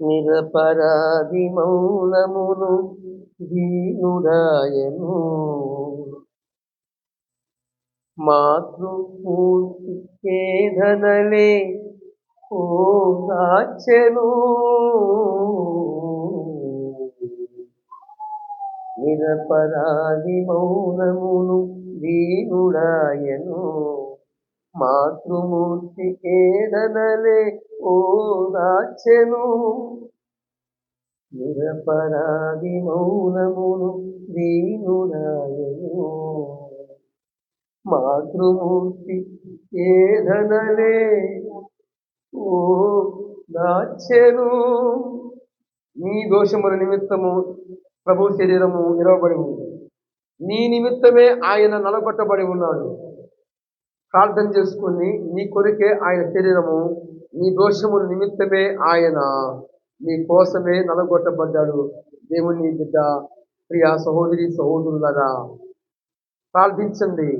నిరపరాధి మౌనమును దీనురాయను. మాతృపూర్తి కేధనలే ఓ రాచెను నిరపరాధి మౌనమును దీనుడాయను మాతృమూర్తి ఏడనలే ఓ దాచెను నిరపరాధి మౌనమును దీనుడాయను మాతృమూర్తి ఏదనలే ఓ దాచెను నీ దోషముల నిమిత్తము ప్రభు శరీరము ఇరవబడి ఉంది. నీ నిమిత్తమే ఆయన నలగొట్టబడి ఉన్నాడు. ప్రార్థన చేసుకుని నీ కొరికే ఆయన శరీరము నీ దోషముల నిమిత్తమే ఆయన నీ కోసమే నలగొట్టబడ్డాడు. దేవుని బిడ్డ ప్రియ సహోదరి సహోదరులరా ప్రార్థించండి.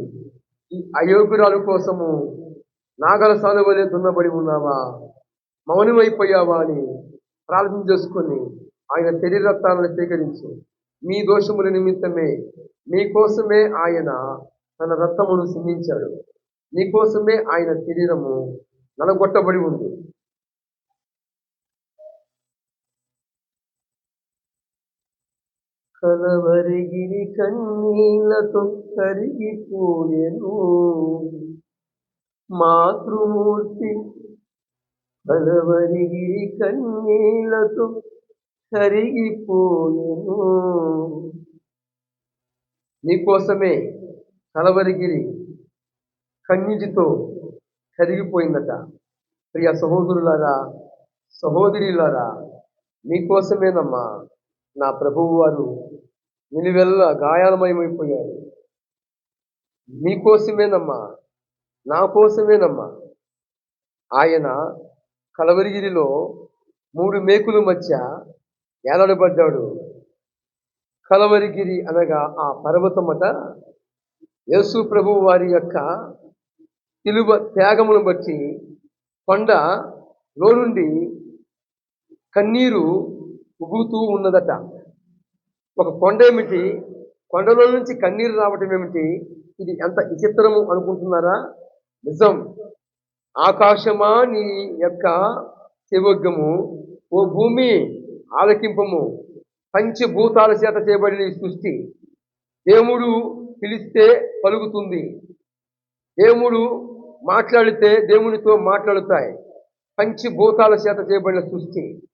ఈ అయోగ్యురాలు కోసము నాగల సానువలే దున్నబడి ఉన్నావా? మౌనమైపోయావా అని ప్రార్థన చేసుకొని ఆయన శరీరత్వాలను స్వీకరించు మీ దోషముల నిమిత్తమే మీకోసమే ఆయన తన రక్తమును సిందించాడు నీకోసమే ఆయన శరీరము నలగొట్టబడి ఉంది. కలవరిగిరి కన్నీళ్ళతో కరిగిపోయెను. మాతృమూర్తి కలవరిగిరి కన్నీళ్ళతో కరిగిపోయెను. నీకోసమే కలవరిగిరి కన్నీటితో కరిగిపోయిందట. ప్రియ సహోదరులారా సహోదరులారా మీకోసమేనమ్మా నా ప్రభువు వారు నిలువెల్ల గాయాలమయమైపోయారు. మీకోసమేనమ్మా నా కోసమేనమ్మా. ఆయన కలవరిగిరిలో మూడు మేకుల మధ్య ఏలాడబడ్డాడు. కలవరిగిరి అనగా ఆ పర్వతమట యేసు ప్రభు వారి యొక్క తిలువ త్యాగమును బట్టి కొండ లో నుండి కన్నీరు ఉగుతూ ఉన్నదట. ఒక కొండ ఏమిటి? కొండలో నుంచి కన్నీరు రావటం ఏమిటి? ఇది ఎంత విచిత్రము అనుకుంటున్నారా? నిజం. ఆకాశమా నీ యొక్క శివగ్గము ఓ భూమి ఆలకింపము. పంచభూతాల చేత చేయబడిన ఈ సృష్టి. దేవుడు పిలిస్తే పలుకుతుంది. దేవుడు మాట్లాడితే దేవునితో మాట్లాడుతాయి. పంచిభూతాల చేత చేయబడిన సృష్టి.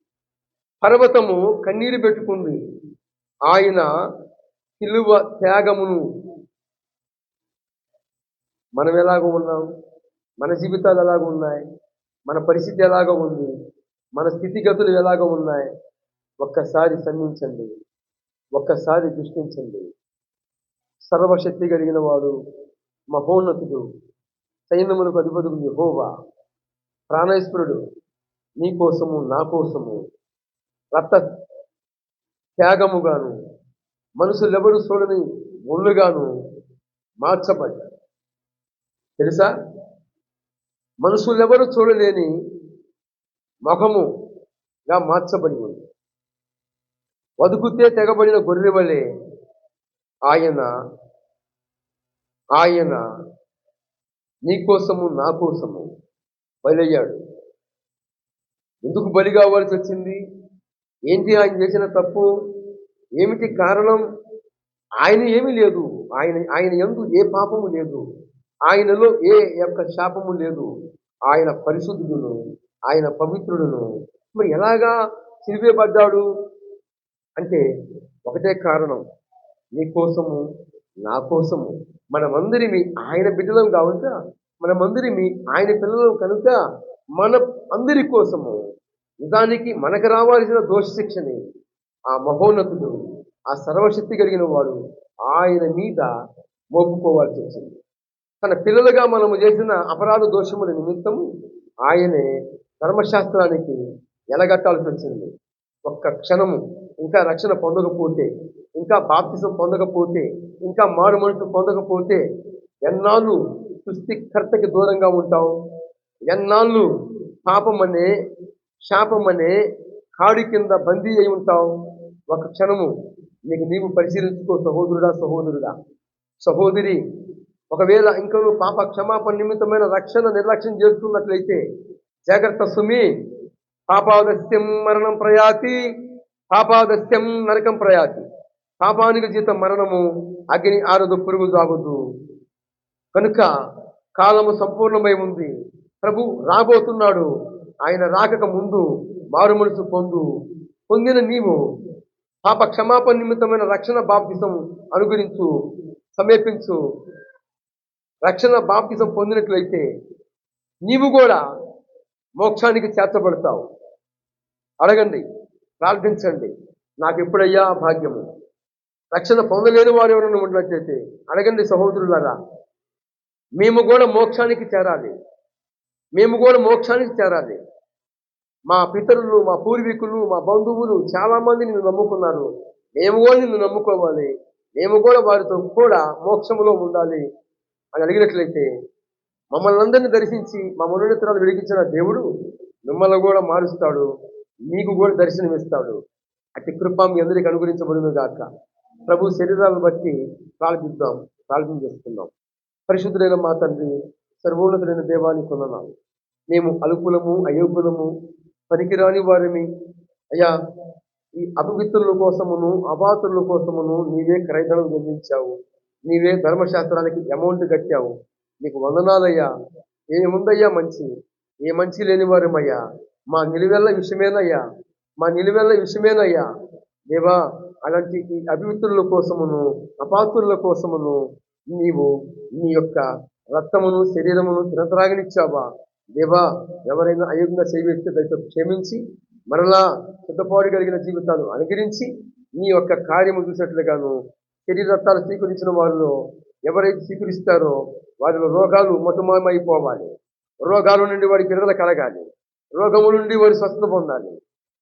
పర్వతము కన్నీరు పెట్టుకుంది. ఆయన సిలువ త్యాగమును మనం ఎలాగ ఉన్నాం? మన జీవితాలు ఎలాగో ఉన్నాయి? మన పరిస్థితి ఎలాగో ఉంది? మన స్థితిగతులు ఎలాగో ఉన్నాయి? ఒక్కసారి సన్నించండి ఒక్కసారి దృష్టించండి. సర్వశక్తి కలిగిన వాడు మహోన్నతుడు. సైన్యములకు అధిపతుడు యహోవా. ప్రాణేశ్వరుడు నీ కోసము నా కోసము రక్త త్యాగముగాను మనుషులెవరు చూడని ఒళ్ళుగాను మార్చబడ్డాడు తెలుసా? మనుషులెవరు చూడలేని ముఖముగా మార్చబడి ఉంది. వదుకుతే తెగబడిన గొర్రె వలె ఆయన ఆయన నీకోసము నా కోసము బలయ్యాడు. ఎందుకు బలి కావాల్సి వచ్చింది? ఏంటి ఆయన చేసిన తప్పు? ఏమిటి కారణం? ఆయన ఏమీ లేదు. ఆయన ఆయన ఎందు ఏ పాపము లేదు. ఆయనలో ఏ యొక్క శాపము లేదు. ఆయన పరిశుద్ధుడును ఆయన పవిత్రుడును. మరి ఎలాగా సిరివేయబడ్డాడు అంటే ఒకటే కారణం. నీ కోసము నా కోసము మనమందరిమి ఆయన బిడ్డలం కావుక మనమందరిమి ఆయన పిల్లలం కనుక మన అందరి కోసము. నిజానికి మనకు రావాల్సిన దోషశిక్షని. ఆ మహోన్నతుడు ఆ సర్వశక్తి కలిగిన వాడు ఆయన మీద మోపుకోవాల్సి వచ్చింది. తన పిల్లలుగా మనము చేసిన అపరాధ దోషముల నిమిత్తము ఆయనే ధర్మశాస్త్రానికి ఎలగట్టాల్సి వచ్చింది. ఒక్క క్షణము ఇంకా రక్షణ పొందకపోతే ఇంకా బాప్తిజం పొందకపోతే ఇంకా మారు మనసు పొందకపోతే ఎన్నాళ్ళు సృష్టికర్తకి దూరంగా ఉంటావు? ఎన్నాళ్ళు పాపం అనే అనే కాడి కింద బందీ అయి ఉంటావు? ఒక క్షణము నీకు నీవు పరిశీలించుకో సహోదరుడా సహోదరుడా. సహోదరి ఒకవేళ ఇంకా నువ్వు పాప క్షమాపణ నిమిత్తమైన రక్షణ నిర్లక్ష్యం చేస్తున్నట్లయితే జాగ్రత్త సుమి. పాపాదస్యం మరణం ప్రయాతి పాపాదస్యం నరకం ప్రయాతి. పాపానికి జీతం మరణము అగ్ని ఆరదు పురుగు సాగదు కనుక కాలము సంపూర్ణమై ఉంది. ప్రభు రాబోతున్నాడు. ఆయన రాకక ముందు మారు మనసు పొందు. పొందిన నీవు పాప క్షమాపణ నిమిత్తమైన రక్షణ బాప్తిసం అనుగురించు సమీపించు రక్షణ బాప్తిసం పొందినట్లయితే నీవు కూడా మోక్షానికి చేర్చబడతావు. అడగండి ప్రార్థించండి. నాకు ఎప్పుడయ్యా భాగ్యము? రక్షణ పొందలేని వారు ఎవరైనా ఉన్నట్లయితే అడగండి సహోదరులారా మేము కూడా మోక్షానికి చేరాలి. మేము కూడా మోక్షానికి చేరాలి. మా పితరులు మా పూర్వీకులు మా బంధువులు చాలామంది నిన్ను నమ్ముకున్నారు. మేము కూడా నిన్ను నమ్ముకోవాలి. మేము కూడా వారితో కూడా మోక్షములో ఉండాలి అని అడిగినట్లయితే మమ్మల్ని అందరినీ దర్శించి మా మనోన్నతరాలు వెలిగించిన దేవుడు మిమ్మల్ని కూడా మారుస్తాడు. మీకు కూడా దర్శనమిస్తాడు. అతి కృప మీ అందరికీ అనుగ్రహించబడును గాక. ప్రభు శరీరాలను బట్టి ప్రార్థిద్దాం ప్రార్థన చేసుకుందాం. పరిశుద్ధులైన మా తండ్రి సర్వోన్నతులైన దేవాన్ని కొందనాలు మేము అలుపులము అయోగ్యులము పనికిరాని వారిని. అయ్యా ఈ అపవిత్రుల కోసమును అబాతుల కోసమును నీవే క్రైదనం నిర్మించావు. నీవే ధర్మశాస్త్రానికి అమౌంట్ కట్టావు. నీకు వందనాలయ్యా. ఏముందయ్యా మంచి? ఏ మంచి లేని వారమయ్యా? మా నిలువెల్ల విషయమేనయ్యా? మా నిలువెల్ల విషయమేనయ్యా? దేవా అలాంటి ఈ అభివృద్ధుల కోసమును అపాతుల కోసమును నీవు నీ యొక్క రక్తమును శరీరమును తినతరాగనిచ్చావా దేవా ఎవరైనా అయోగ్యంగా చేయవేస్తే దయతో క్షమించి మరలా సిద్ధపాటు కలిగిన జీవితాలు అనుగరించి నీ యొక్క కార్యము చూసినట్లుగాను శరీరత్తాలు స్వీకరించిన వారిలో ఎవరైతే స్వీకరిస్తారో వారిలో రోగాలు మొట్టమొదమైపోవాలి రోగాల నుండి వారికి విడుదల కలగాలి. రోగముల నుండి వారి స్వస్థత పొందాలి.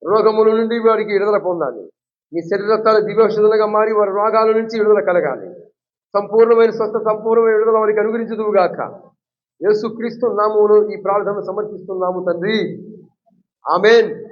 రోగముల నుండి వారికి విడుదల పొందాలి. నీ శరీరత్వాలు దివ్యౌషధులుగా మారి వారి రోగాల నుంచి విడుదల కలగాలి. సంపూర్ణమైన స్వస్థ సంపూర్ణమైన విడుదల వారికి అనుగ్రహించదువుగాక యేసుక్రీస్తు నామమును ఈ ప్రార్థన సమర్పిస్తున్నాము తండ్రి. ఆమెన్.